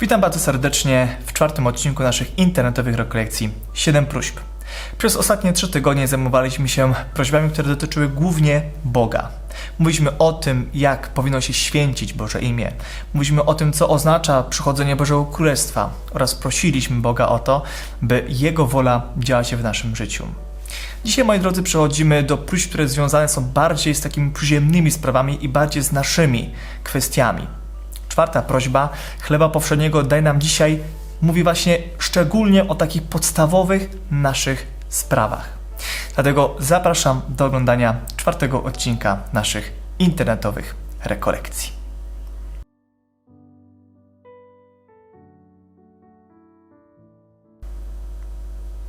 Witam bardzo serdecznie w czwartym odcinku naszych internetowych rekolekcji 7 próśb. Przez ostatnie trzy tygodnie zajmowaliśmy się prośbami, które dotyczyły głównie Boga. Mówiliśmy o tym, jak powinno się święcić Boże imię. Mówiliśmy o tym, co oznacza przychodzenie Bożego Królestwa oraz prosiliśmy Boga o to, by Jego wola działa się w naszym życiu. Dzisiaj, moi drodzy, przechodzimy do próśb, które związane są bardziej z takimi przyziemnymi sprawami i bardziej z naszymi kwestiami. Czwarta prośba, chleba powszedniego daj nam dzisiaj, mówi właśnie szczególnie o takich podstawowych naszych sprawach. Dlatego zapraszam do oglądania czwartego odcinka naszych internetowych rekolekcji.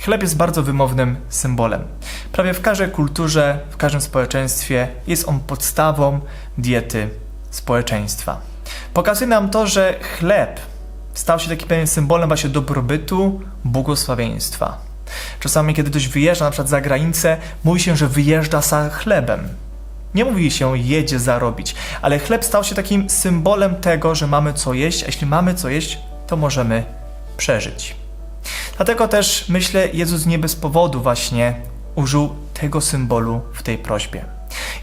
Chleb jest bardzo wymownym symbolem. Prawie w każdej kulturze, w każdym społeczeństwie jest on podstawą diety społeczeństwa. Pokazuje nam to, że chleb stał się takim symbolem właśnie dobrobytu, błogosławieństwa. Czasami, kiedy ktoś wyjeżdża na przykład za granicę, mówi się, że wyjeżdża za chlebem. Nie mówi się jedzie zarobić, ale chleb stał się takim symbolem tego, że mamy co jeść, a jeśli mamy co jeść, to możemy przeżyć. Dlatego też myślę, Jezus nie bez powodu właśnie użył tego symbolu w tej prośbie.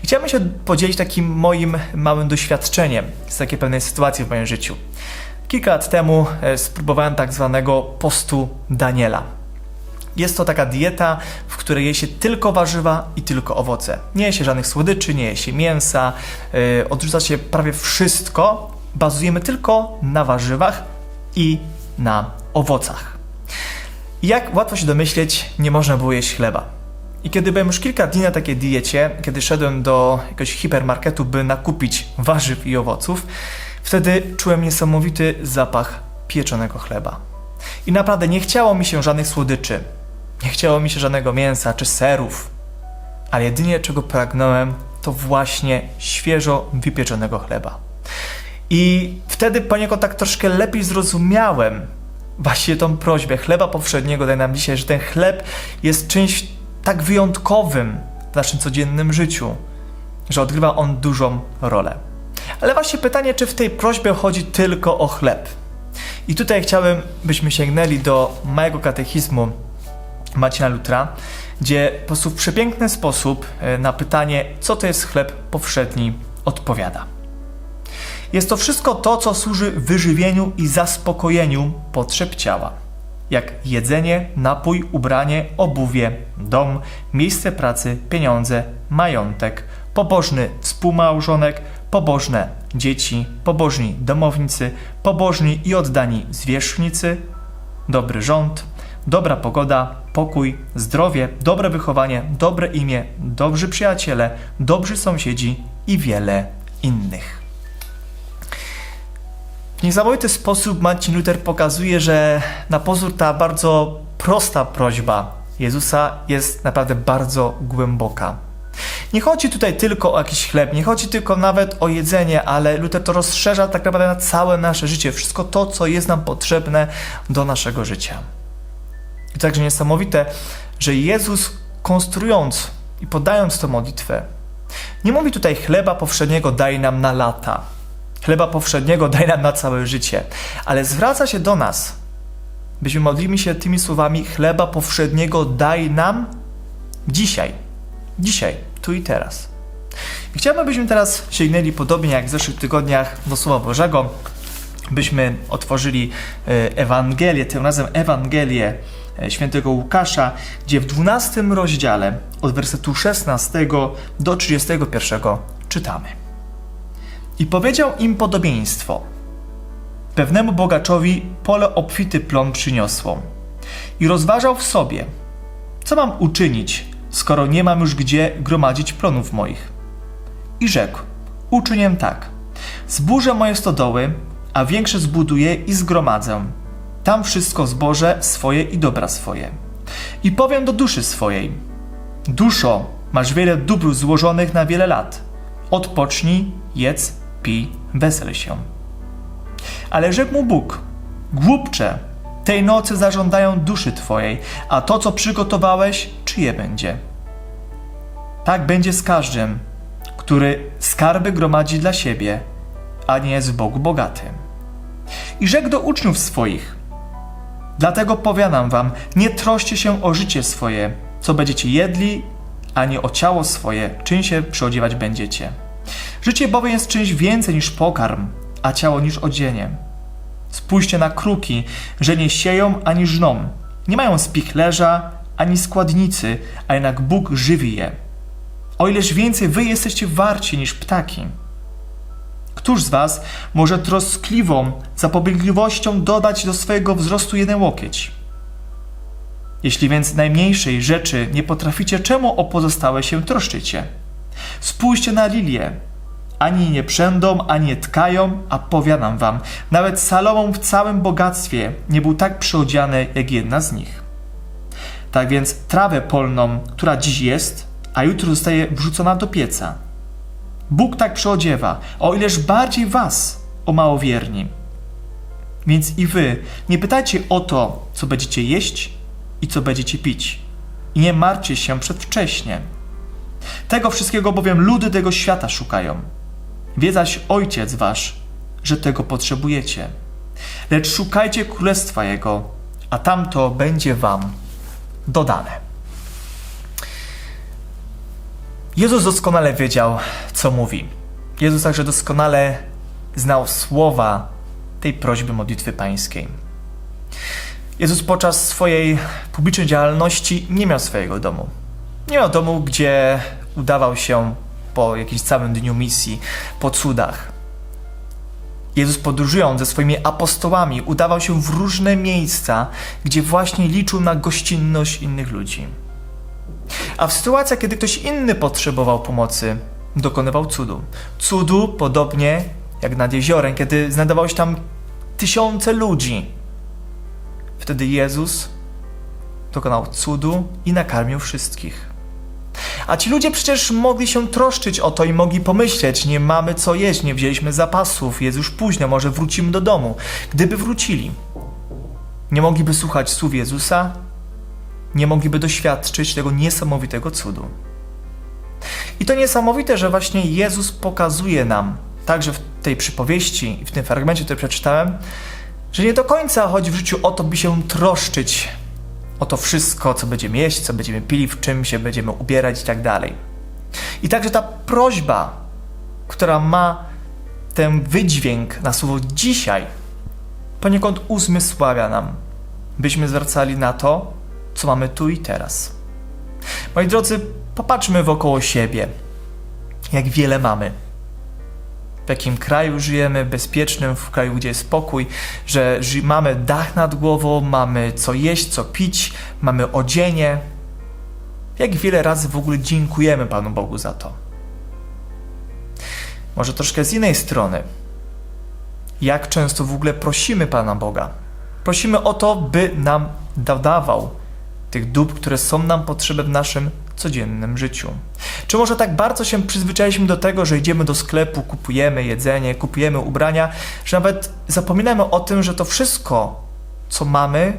Chciałbym się podzielić takim moim małym doświadczeniem z takiej pewnej sytuacji w moim życiu. Kilka lat temu e, spróbowałem tak zwanego postu Daniela. Jest to taka dieta, w której je się tylko warzywa i tylko owoce. Nie je się żadnych słodyczy, nie je się mięsa, yy, odrzuca się prawie wszystko. Bazujemy tylko na warzywach i na owocach. Jak łatwo się domyśleć, nie można było jeść chleba. I kiedy byłem już kilka dni na takiej diecie, kiedy szedłem do jakiegoś hipermarketu, by nakupić warzyw i owoców, wtedy czułem niesamowity zapach pieczonego chleba. I naprawdę nie chciało mi się żadnych słodyczy, nie chciało mi się żadnego mięsa czy serów, ale jedynie czego pragnąłem, to właśnie świeżo wypieczonego chleba. I wtedy poniekąd tak troszkę lepiej zrozumiałem właśnie tą prośbę chleba powszedniego daj nam dzisiaj, że ten chleb jest czymś tak wyjątkowym w naszym codziennym życiu, że odgrywa on dużą rolę. Ale właśnie pytanie, czy w tej prośbie chodzi tylko o chleb? I tutaj chciałbym, byśmy sięgnęli do małego katechizmu Marcina Lutra, gdzie po prostu w przepiękny sposób e, na pytanie, co to jest chleb powszedni, odpowiada. Jest to wszystko to, co służy wyżywieniu i zaspokojeniu potrzeb ciała, jak jedzenie, napój, ubranie, obuwie, dom, miejsce pracy, pieniądze, majątek, pobożny współmałżonek, pobożne dzieci, pobożni domownicy, pobożni i oddani zwierzchnicy, dobry rząd, dobra pogoda, pokój, zdrowie, dobre wychowanie, dobre imię, dobrzy przyjaciele, dobrzy sąsiedzi i wiele innych. W niesamowity sposób Marcin Luther pokazuje, że na pozór ta bardzo prosta prośba Jezusa jest naprawdę bardzo głęboka. Nie chodzi tutaj tylko o jakiś chleb, nie chodzi tylko nawet o jedzenie, ale Luther to rozszerza tak naprawdę na całe nasze życie, wszystko to, co jest nam potrzebne do naszego życia. I także niesamowite, że Jezus konstruując i podając tę modlitwę, nie mówi tutaj chleba powszedniego daj nam na lata, chleba powszedniego daj nam na całe życie, ale zwraca się do nas, byśmy modlili się tymi słowami chleba powszedniego daj nam dzisiaj, dzisiaj, tu i teraz. Chciałbym, byśmy teraz sięgnęli podobnie jak w zeszłych tygodniach do Słowa Bożego, byśmy otworzyli e, Ewangelię, tym razem Ewangelię e, świętego Łukasza, gdzie w 12 rozdziale od wersetu 16 do 31 czytamy. I powiedział im podobieństwo. Pewnemu bogaczowi pole obfity plon przyniosło. I rozważał w sobie, co mam uczynić, skoro nie mam już gdzie gromadzić plonów moich. I rzekł, uczynię tak. Zburzę moje stodoły, a większe zbuduję i zgromadzę. Tam wszystko zboże swoje i dobra swoje. I powiem do duszy swojej: Duszo, masz wiele dóbr złożonych na wiele lat. Odpocznij, jedz, pij, wesel się. Ale rzekł mu Bóg: Głupcze, tej nocy zażądają duszy twojej, a to, co przygotowałeś, czyje będzie? Tak będzie z każdym, który skarby gromadzi dla siebie, a nie jest w Bogu bogatym. I rzekł do uczniów swoich: Dlatego powiadam wam, nie troszcie się o życie swoje, co będziecie jedli, ani o ciało swoje, czym się przyodziewać będziecie. Życie bowiem jest czymś więcej niż pokarm, a ciało niż odzienie. Spójrzcie na kruki, że nie sieją ani żną, nie mają spichlerza ani składnicy, a jednak Bóg żywi je. O ileż więcej wy jesteście warci niż ptaki. Któż z was może troskliwą zapobiegliwością dodać do swojego wzrostu jeden łokieć? Jeśli więc najmniejszej rzeczy nie potraficie, czemu o pozostałe się troszczycie? Spójrzcie na lilię. Ani nie przędą, ani nie tkają, a powiadam wam, nawet Salomon w całym bogactwie nie był tak przyodziany jak jedna z nich. Tak więc trawę polną, która dziś jest, a jutro zostaje wrzucona do pieca. Bóg tak przyodziewa, o ileż bardziej was, o małowierni. Więc i wy nie pytajcie o to, co będziecie jeść i co będziecie pić. I nie martwcie się przedwcześnie. Tego wszystkiego bowiem ludy tego świata szukają. Wie zaś Ojciec wasz, że tego potrzebujecie. Lecz szukajcie Królestwa Jego, a tamto będzie wam dodane. Jezus doskonale wiedział, co mówi. Jezus także doskonale znał słowa tej prośby modlitwy pańskiej. Jezus podczas swojej publicznej działalności nie miał swojego domu. Nie miał domu, gdzie udawał się po jakimś całym dniu misji, po cudach. Jezus podróżując ze swoimi apostołami udawał się w różne miejsca, gdzie właśnie liczył na gościnność innych ludzi. A w sytuacjach, kiedy ktoś inny potrzebował pomocy, dokonywał cudu. Cudu podobnie jak nad jeziorem, kiedy znajdowało się tam tysiące ludzi. Wtedy Jezus dokonał cudu i nakarmił wszystkich. A ci ludzie przecież mogli się troszczyć o to i mogli pomyśleć, nie mamy co jeść, nie wzięliśmy zapasów, jest już późno, może wrócimy do domu. Gdyby wrócili, nie mogliby słuchać słów Jezusa, nie mogliby doświadczyć tego niesamowitego cudu. I to niesamowite, że właśnie Jezus pokazuje nam, także w tej przypowieści i w tym fragmencie, który przeczytałem, że nie do końca chodzi w życiu o to, by się troszczyć o to wszystko, co będziemy jeść, co będziemy pili, w czym się będziemy ubierać i tak dalej. I także ta prośba, która ma ten wydźwięk na słowo dzisiaj, poniekąd uzmysławia nam, byśmy zwracali na to, co mamy tu i teraz. Moi drodzy, popatrzmy wokoło siebie, jak wiele mamy. Jakim kraju żyjemy, bezpiecznym, w kraju, gdzie jest spokój, że mamy dach nad głową, mamy co jeść, co pić, mamy odzienie. Jak wiele razy w ogóle dziękujemy Panu Bogu za to. Może troszkę z innej strony. Jak często w ogóle prosimy Pana Boga? Prosimy o to, by nam dodawał tych dóbr, które są nam potrzebne w naszym codziennym życiu. Czy może tak bardzo się przyzwyczailiśmy do tego, że idziemy do sklepu, kupujemy jedzenie, kupujemy ubrania, że nawet zapominamy o tym, że to wszystko, co mamy,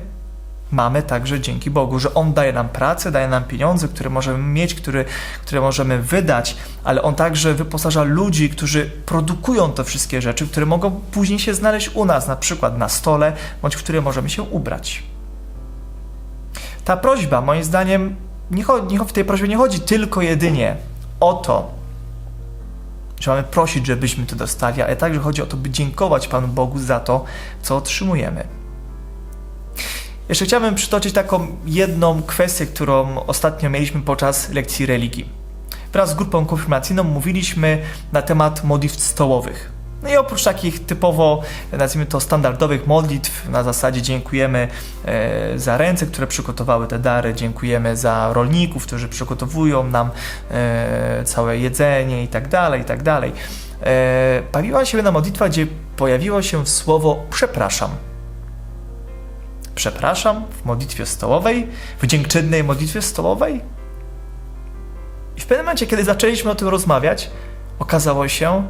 mamy także dzięki Bogu, że On daje nam pracę, daje nam pieniądze, które możemy mieć, które, które możemy wydać, ale On także wyposaża ludzi, którzy produkują te wszystkie rzeczy, które mogą później się znaleźć u nas, na przykład na stole, bądź w które możemy się ubrać. Ta prośba, moim zdaniem, nie chodzi, w tej prośbie nie chodzi tylko jedynie o to, że mamy prosić, żebyśmy to dostali, ale także chodzi o to, by dziękować Panu Bogu za to, co otrzymujemy. Jeszcze chciałbym przytoczyć taką jedną kwestię, którą ostatnio mieliśmy podczas lekcji religii. Wraz z grupą konfirmacyjną mówiliśmy na temat modlitw stołowych. No i oprócz takich typowo, nazwijmy to, standardowych modlitw, na zasadzie dziękujemy e, za ręce, które przygotowały te dary, dziękujemy za rolników, którzy przygotowują nam e, całe jedzenie i tak dalej, i tak dalej. E, Bawiła się jedna modlitwa, gdzie pojawiło się słowo przepraszam. Przepraszam w modlitwie stołowej, w dziękczynnej modlitwie stołowej. I w pewnym momencie, kiedy zaczęliśmy o tym rozmawiać, okazało się,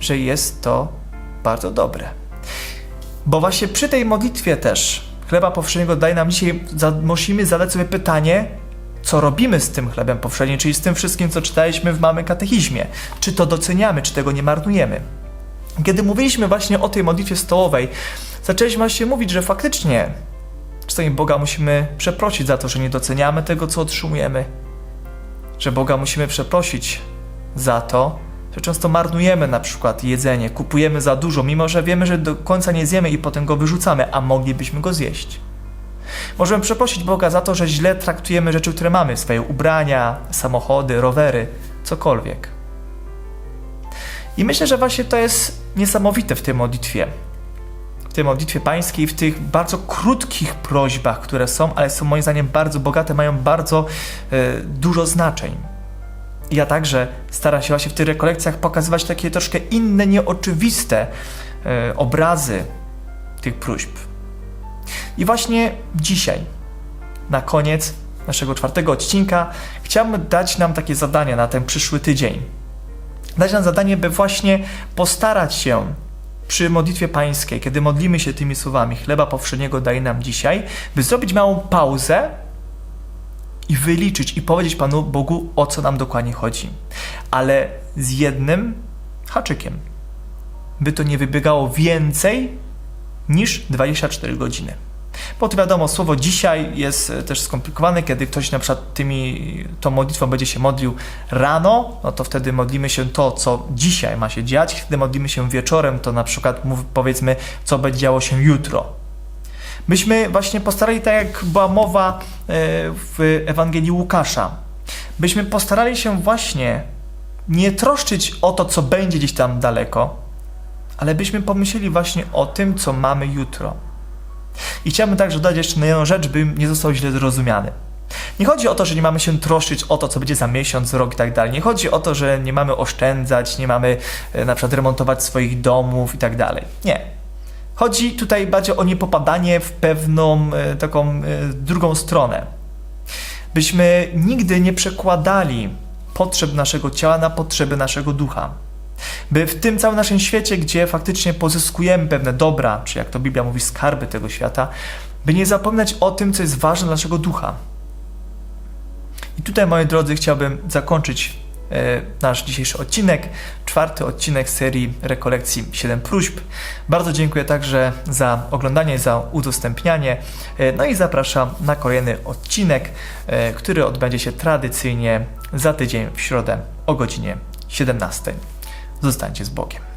że jest to bardzo dobre. Bo właśnie przy tej modlitwie też chleba powszedniego daje nam dzisiaj, za, musimy zadać sobie pytanie, co robimy z tym chlebem powszednim, czyli z tym wszystkim, co czytaliśmy w Mamy Katechizmie. Czy to doceniamy, czy tego nie marnujemy. Kiedy mówiliśmy właśnie o tej modlitwie stołowej, zaczęliśmy właśnie mówić, że faktycznie czasami Boga musimy przeprosić za to, że nie doceniamy tego, co otrzymujemy, że Boga musimy przeprosić za to, że często marnujemy na przykład jedzenie, kupujemy za dużo, mimo że wiemy, że do końca nie zjemy i potem go wyrzucamy, a moglibyśmy go zjeść. Możemy przeprosić Boga za to, że źle traktujemy rzeczy, które mamy, swoje ubrania, samochody, rowery, cokolwiek. I myślę, że właśnie to jest niesamowite w tej modlitwie. W tej modlitwie pańskiej, w tych bardzo krótkich prośbach, które są, ale są moim zdaniem bardzo bogate, mają bardzo e, dużo znaczeń. Ja także staram się właśnie w tych rekolekcjach pokazywać takie troszkę inne, nieoczywiste e, obrazy tych próśb. I właśnie dzisiaj, na koniec naszego czwartego odcinka, chciałbym dać nam takie zadanie na ten przyszły tydzień. Dać nam zadanie, by właśnie postarać się przy modlitwie pańskiej, kiedy modlimy się tymi słowami chleba powszedniego daj nam dzisiaj, by zrobić małą pauzę i wyliczyć i powiedzieć Panu Bogu, o co nam dokładnie chodzi. Ale z jednym haczykiem. By to nie wybiegało więcej niż 24 godziny. Bo to wiadomo, słowo dzisiaj jest e, też skomplikowane, kiedy ktoś na przykład tymi, tą modlitwą będzie się modlił rano, no to wtedy modlimy się to, co dzisiaj ma się dziać, kiedy modlimy się wieczorem, to na przykład mów, powiedzmy, co będzie działo się jutro. Myśmy właśnie postarali, tak jak była mowa e, w Ewangelii Łukasza, byśmy postarali się właśnie nie troszczyć o to, co będzie gdzieś tam daleko, ale byśmy pomyśleli właśnie o tym, co mamy jutro. I chciałbym także dodać jeszcze na jedną rzecz, bym nie został źle zrozumiany. Nie chodzi o to, że nie mamy się troszczyć o to, co będzie za miesiąc, rok i tak dalej. Nie chodzi o to, że nie mamy oszczędzać, nie mamy e, na przykład remontować swoich domów i tak dalej. Nie. Chodzi tutaj bardziej o niepopadanie w pewną e, taką e, drugą stronę. Byśmy nigdy nie przekładali potrzeb naszego ciała na potrzeby naszego ducha. By w tym całym naszym świecie, gdzie faktycznie pozyskujemy pewne dobra, czy jak to Biblia mówi, skarby tego świata, by nie zapominać o tym, co jest ważne dla naszego ducha. I tutaj, moi drodzy, chciałbym zakończyć nasz dzisiejszy odcinek, czwarty odcinek serii rekolekcji 7 próśb. Bardzo dziękuję także za oglądanie, za udostępnianie. E, No i zapraszam na kolejny odcinek, e, który odbędzie się tradycyjnie za tydzień w środę o godzinie 17. Zostańcie z Bogiem.